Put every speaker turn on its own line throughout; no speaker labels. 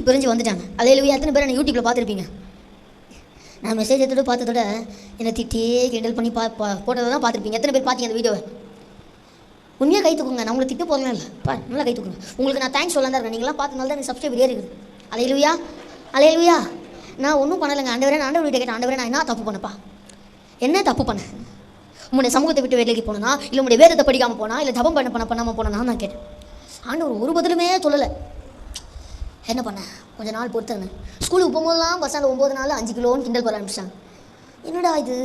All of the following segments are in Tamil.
விட்டு பிரிஞ்சு வந்துட்டாங்க. அலையிலுயா எத்தனை பேர் என்ன யூடியூப்பில் பார்த்துருப்பீங்க? நான் மெசேஜ் எடுத்துட்டு பார்த்ததோட என்னை திட்டி கிண்டல் பண்ணி பா பா- போட்டதை தான் பார்த்துருப்பீங்க. எத்தனை பேர் பார்த்தீங்க அந்த வீடியோவை? உண்மையாக கை தூக்குங்க. நான் உங்களை திட்டு போகலாம் இல்லை. பா நல்லா கை தூக்குங்க. உங்களுக்கு நான் தேங்க்ஸ் சொல்லலாம் தான் இருக்கேன். நீங்களாம் பார்த்தனால தான் எனக்கு சப்ஸ்கிரைப் ஏறி இருக்குது. அலையலுவியா அலையலுவியா நான் ஒன்றும் பண்ணலைங்க. ஆண்டவரே நான் ஆண்டவர் கேட்டேன். ஆண்டவரே நான் என்ன தப்பு பண்ணப்பா? என்ன தப்பு பண்ணேன் உன்னுடைய சமூகத்தை விட்டு வேலைக்கு போனா இல்லை உங்களுடைய வேதத்தை படிக்காமல் போனா? இல்லை தபம் பண்ண பண்ண பண்ணாமல் போனா? நான் கேட்டேன். ஆண்டவர் ஒரு பதிலுமே சொல்லலை. என்ன பண்ணேன் கொஞ்ச நாள் பொறுத்திருந்தேன். ஸ்கூலுக்கு போகும்போதெல்லாம் பஸ் ஒம்பது நாள் அஞ்சு கிலோன்னு கிண்டல் பண்ண ஆரம்பிச்சிட்டாங்க. என்னடா இது?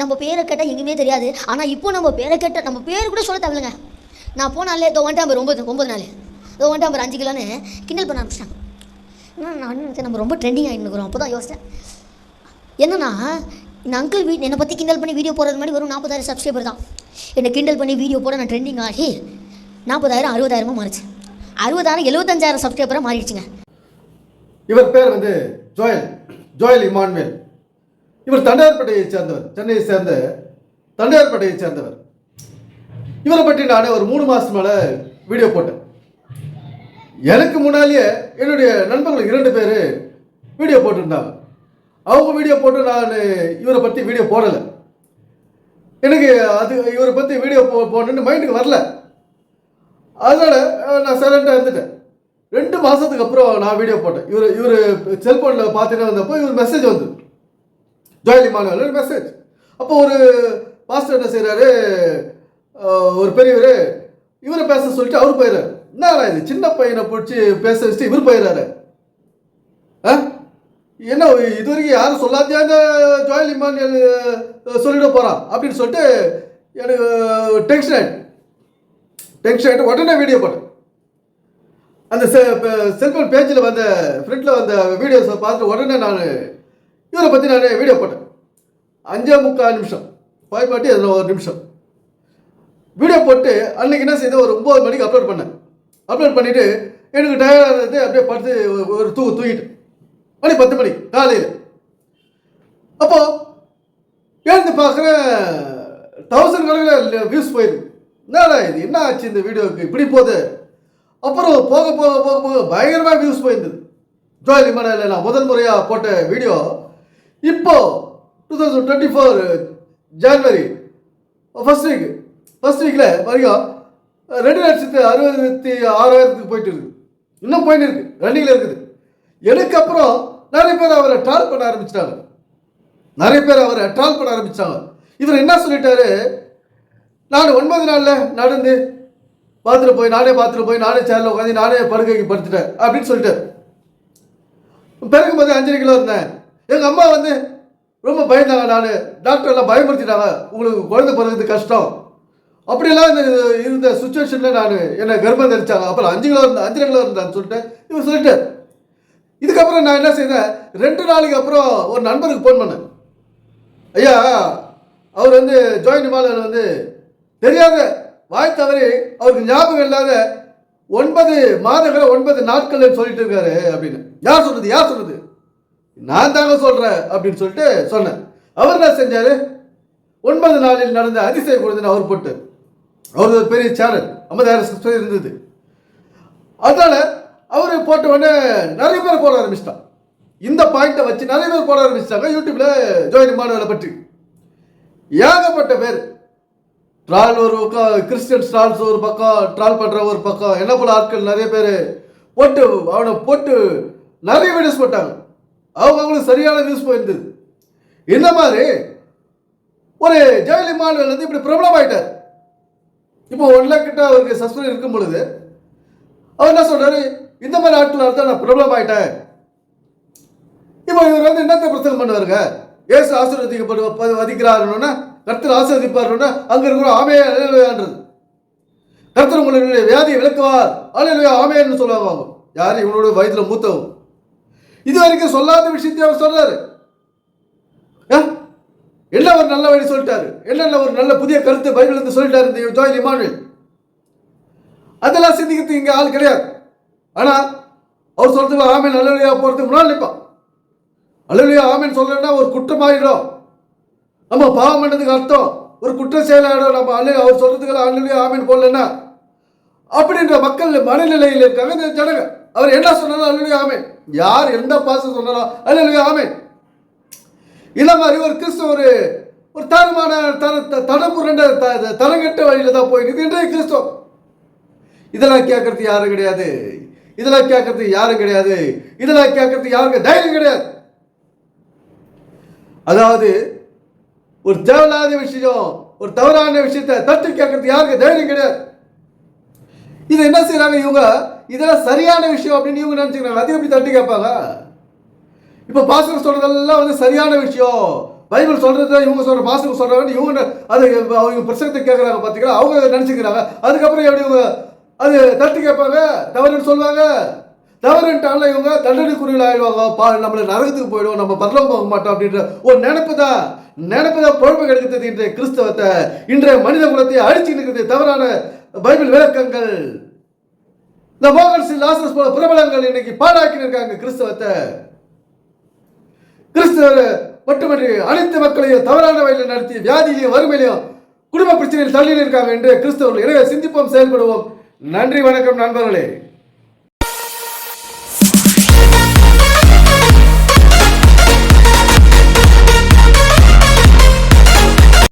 நம்ம பேரை கேட்டால் எங்கேயுமே தெரியாது. ஆனால் இப்போ நம்ம பேரை கேட்ட நம்ம பேர் கூட சொல்ல தேவையில்லைங்க. நான் போனாலே இதோ வந்துட்டு நம்பர் ஒம்பது ஒம்பது நாள். இதோ வந்துட்டு நம்பர் அஞ்சு கிலோன்னு கிண்டல் பண்ண ஆரம்பிச்சிட்டாங்க. நான் நான் நம்ம ரொம்ப ட்ரெண்டிங் ஆகிட்டு இருக்கிறோம். அப்போ தான் யோசித்தேன் என்னன்னா இந்த அங்கிள் வீ என்னை பற்றி கிண்டல் பண்ணி வீடியோ போடுறது மாதிரி வரும் நாற்பதாயிரம் சப்ஸ்கிரைபர் தான். என்னை கிண்டல் பண்ணி வீடியோ போட நான் ட்ரெண்டிங் ஆகி நாற்பதாயிரம் அறுபதாயிரமாக மாறிச்சு. அறுபதாயிரம் எழுபத்தஞ்சாயிரம் சப்ஸ்கிரைபராக மாறிடுச்சுங்க.
இவர் பேர் வந்து ஜோயல் ஜோயல் இமான்வேல். இவர் தண்டையார்பேட்டையை சேர்ந்தவர் சென்னையை சேர்ந்த தண்டையார்பேட்டையை சேர்ந்தவர். இவரை பற்றி நான் ஒரு மூணு மாதம் மேலே வீடியோ போட்டேன். எனக்கு முன்னாலேயே என்னுடைய நண்பர்கள் இரண்டு பேர் வீடியோ போட்டிருந்தாங்க. அவங்க வீடியோ போட்டு நான் இவரை பற்றி வீடியோ போடலை. எனக்கு அது இவரை பற்றி வீடியோ போ போடணுன்னு மைண்டுக்கு வரல. அதனால் நான் சைலண்ட்டாக இருந்துட்டேன். ரெண்டு மாதத்துக்கு அப்புறம் நான் வீடியோ போட்டேன். இவர் இவர் செல்ஃபோனில் பார்த்துட்டு வந்தப்போ இவர் மெசேஜ் வந்து ஜோயலி மாணவர் மெசேஜ் அப்போ ஒரு மாஸ்டர் என்ன செய்கிறாரு ஒரு பெரியவர் இவரை பேச சொல்லிட்டு அவர் போயிடுறாரு. என்னடா இது? சின்ன பையனை பிடிச்சி பேச வச்சுட்டு இவர் போயிடுறாரு. ஆ என்ன இது வரைக்கும் யாரும் சொல்லாதியாங்க ஜோயல் இமான் சொல்லிட போகிறான் அப்படின்னு சொல்லிட்டு எனக்கு டென்ஷன் ஆகிட்டு டென்ஷன் ஆகிட்டு உடனே வீடியோ போட்டேன் அந்த செல்ஃபோன் பேஜில் வந்த ஃப்ரண்ட்டில் வந்த வீடியோஸை பார்த்து உடனே நான் இவரை பற்றி நான் வீடியோ போட்டேன். அஞ்சே முக்கால் நிமிஷம். ஃபைவ் பாட்டி அதில் ஒரு நிமிஷம். வீடியோ போட்டு அன்றைக்கி என்ன செய்த ஒரு ஒம்பது மணிக்கு அப்லோட் பண்ணேன். அப்லோட் பண்ணிவிட்டு எனக்கு டயர்டாக இருந்தது அப்படியே படுத்து ஒரு தூ தூங்கிட்டு மணி பத்து மணி காலையில். அப்போது எழுந்து பார்க்குறேன் தௌசண்ட் கணக்கில் வியூஸ் போயிருக்கு. என்னடா இது என்ன ஆச்சு இந்த வீடியோவுக்கு? இப்படி போகுது. அப்புறம் போக போக போக போக பயங்கரமாக வியூஸ் போயிருந்தது. ஜோயல் இமானில் நான் முதல் முறையாக போட்ட வீடியோ இப்போ two thousand twenty four January first week first வீக்கில் வரைக்கும் ரெண்டு லட்சத்து அறுபத்தி ஆறாயிரத்துக்கு போயிட்டு இருக்குது. இன்னும் போயிட்டு இருக்கு. ரன்னிங்கில் இருக்குது. எனக்கு அப்புறம் நிறைய பேர் அவரை ட்ரால் பண்ண ஆரம்பிச்சிட்டாங்க. நிறைய பேர் அவரை ட்ரால் பண்ண ஆரம்பித்தாங்க இவர் என்ன சொல்லிட்டாரு? நான் ஒன்பது நாளில் நடந்து பாத்ரூம் போய் நானே பாத்ரூம் போய் நானே சேரில் உட்காந்து நானே படுக்கைக்கு படுத்துட்டேன் அப்படின்னு சொல்லிட்டு. பிறக்கும் போது அஞ்சரை கிலோ இருந்தேன். எங்கள் அம்மா வந்து ரொம்ப பயந்தாங்க நான். டாக்டர் எல்லாம் பயமுறுத்திட்டாங்க. உங்களுக்கு குழந்தை பிறகுது கஷ்டம். அப்படியெல்லாம் இந்த இருந்த சுச்சுவேஷனில் நான் என்னை கர்ப்பம் தரிச்சாங்க அப்புறம் அஞ்சு கிலோ இருந்தேன் அஞ்சரை கிலோ இருந்தான்னு சொல்லிட்டு இவர் சொல்லிட்டு இதுக்கப்புறம் நான் என்ன செய்தேன்? ரெண்டு நாளைக்கு அப்புறம் ஒரு நண்பருக்கு ஃபோன் பண்ணேன். ஐயா அவர் வந்து ஜோயின் இமாலயன் வந்து தெரியாத வாய் தவறி அவருக்கு ஞாபகம் இல்லாத ஒன்பது மாதங்கள் ஒன்பது நாட்கள்னு சொல்லிட்டு இருக்காரு அப்படின்னு. யார் சொல்றது? யார் சொல்றது? நான் தாங்க சொல்றேன் அப்படின்னு சொல்லிட்டு சொன்னேன் அவர் என்ன செஞ்சாரு? ஒன்பது நாளில் நடந்த அதிசய குழந்தை அவர் போட்டு அவர் ஒரு பெரிய சேனல் ஐம்பதாயிரம் சப்ஸ்கிரைபர் இருந்தது. அதனால அவர் போட்ட உடனே நிறைய பேர் போட ஆரம்பிச்சிட்டான் இந்த பாயிண்ட்டை வச்சு நிறைய பேர் போட ஆரம்பிச்சிட்டாங்க. யூடியூப்ல ஜோயின் மாணவர்களை பற்றி. ஏகப்பட்ட பேர். ட்ரால் ஒரு பக்கம் கிறிஸ்டியன் ஸ்டால்ஸ் ஒரு பக்கம் ட்ரால் பண்ணுற ஒரு பக்கம். என்ன போல ஆட்கள் நிறைய பேர் போட்டு அவனை போட்டு நிறைய வீடியோஸ் போட்டாங்க. அவங்க அவங்களுக்கு சரியான வியூஸ் போயிருந்தது. இந்த மாதிரி ஒரு ஜெயலி மாணவர்கள் வந்து இப்படி பிரபலம் ஆயிட்டார். இப்போ ஒன் லேக் கிட்ட அவருக்கு சஸ்பெண்ட் இருக்கும் பொழுது அவர் என்ன சொல்றாரு? இந்த மாதிரி ஆட்களால் தான் நான் பிரபலம் ஆயிட்டேன். இப்போ இவர் வந்து என்னத்தை பிரச்சனை பண்ணுவாருங்க? ஏசு ஆசீர்வதிக்கப்படுவ வதிக்கிறாருன்னா கர்த்தர் ஆசீர்வதிப்பாருன்னா அங்க இருக்கிற ஆமே அலையலுயான்றது கர்த்தர் உங்களுடைய வியாதியை விளக்குவார். அலையலுயா ஆமேன்னு சொல்லுவாங்க யார்? இவனுடைய வயதுல மூத்தவும் இது வரைக்கும் சொல்லாத விஷயத்தை அவர் சொல்றாரு. ஆ? என்ன ஒரு நல்ல வழி சொல்லிட்டாரு? என்னென்ன ஒரு நல்ல புதிய கருத்து பைபிள் இருந்து சொல்லிட்டாரு இந்த ஜோயில் இமானுவேல்? அதெல்லாம் சிந்திக்கிறதுக்கு இங்கே ஆள் கிடையாது. ஆனால் அவர் சொல்றதுக்கு ஆமேன் அல்லலுயா போகிறதுக்கு முன்னால் நிற்பான் அலுவலியா ஆமேன் சொல்றேன்னா ஒரு குற்றமாயிடும். நம்ம பாவம் பண்ணதுக்கு அர்த்தம். ஒரு குற்ற செயலாயிடும் நம்ம அல்ல அவர் சொல்றதுக்கு அல்லலுயா ஆமீன் போடலன்னா அப்படின்ற மக்கள் மனநிலையில் இருக்காங்க. இந்த ஜனங்க அவர் என்ன சொன்னாலும் அல்லலுயா ஆமீன். யார் எந்த பாசம் சொன்னாலும் அல்ல ஆமீன். இந்த மாதிரி ஒரு கிறிஸ்துவ ஒரு ஒரு தரமான தர த- தடம்புரண்ட த- தரங்கெட்ட தான் போயிருக்கு இன்றைய கிறிஸ்துவம். இதெல்லாம் கேட்கறது யாரும் கிடையாது. இதெல்லாம் கேட்கறது யாரும் கிடையாது. இதெல்லாம் கேட்கறது யாருக்கு தைரியம் கிடையாது. அதாவது ஒரு தேவையில்லாத விஷயம் ஒரு தவறான விஷயத்தை தட்டு கேட்கறது யாருக்கு? தைரியம் கிடையாது. இதை என்ன செய்யறாங்க இவங்க? இதெல்லாம் சரியான விஷயம் அப்படின்னு இவங்க நினைச்சுக்கிறாங்க. அதையும் எப்படி தட்டி கேட்பாங்க? இப்போ பாஸ்டர் சொல்றதெல்லாம் வந்து சரியான விஷயம். பைபிள் சொல்றது இவங்க சொல்ற பாஸ்டர் சொல்றாங்க இவங்க அது அவங்க பிரச்சனத்தை கேட்கறாங்க பாத்தீங்களா? அவங்க நினைச்சுக்கிறாங்க. அதுக்கப்புறம் எப்படி இவங்க அது தட்டி கேட்பாங்க? தவறுன்னு சொல்லுவாங்க தவறுன்ட்டால இவங்க தண்டனைக்குரியல் ஆயிடுவாங்க பா நம்மள நரகத்துக்கு போயிடுவோம் நம்ம பரலோகம் போக மாட்டோம் அப்படின்ற ஒரு நினைப்பு தான். நினைப்பு தான் பொழப்பு கிடைக்கிறது இன்றைய கிறிஸ்தவத்தை இன்றைய மனித குலத்தை அழிச்சு நிற்கிறது தவறான பைபிள் விளக்கங்கள். இந்த மோகன் சிங் லாசரஸ் போல பிரபலங்கள் இன்னைக்கு பாழாக்கி இருக்காங்க கிறிஸ்தவத்தை. கிறிஸ்தவ மட்டுமன்றி அனைத்து மக்களையும் தவறான வழியில் நடத்தி வியாதியிலையும் வறுமையிலையும் குடும்ப பிரச்சனையில் தள்ளி இருக்காங்க என்று கிறிஸ்தவர்கள். எனவே சிந்திப்போம் செயல்படுவோம். நன்றி வணக்கம் நண்பர்களே.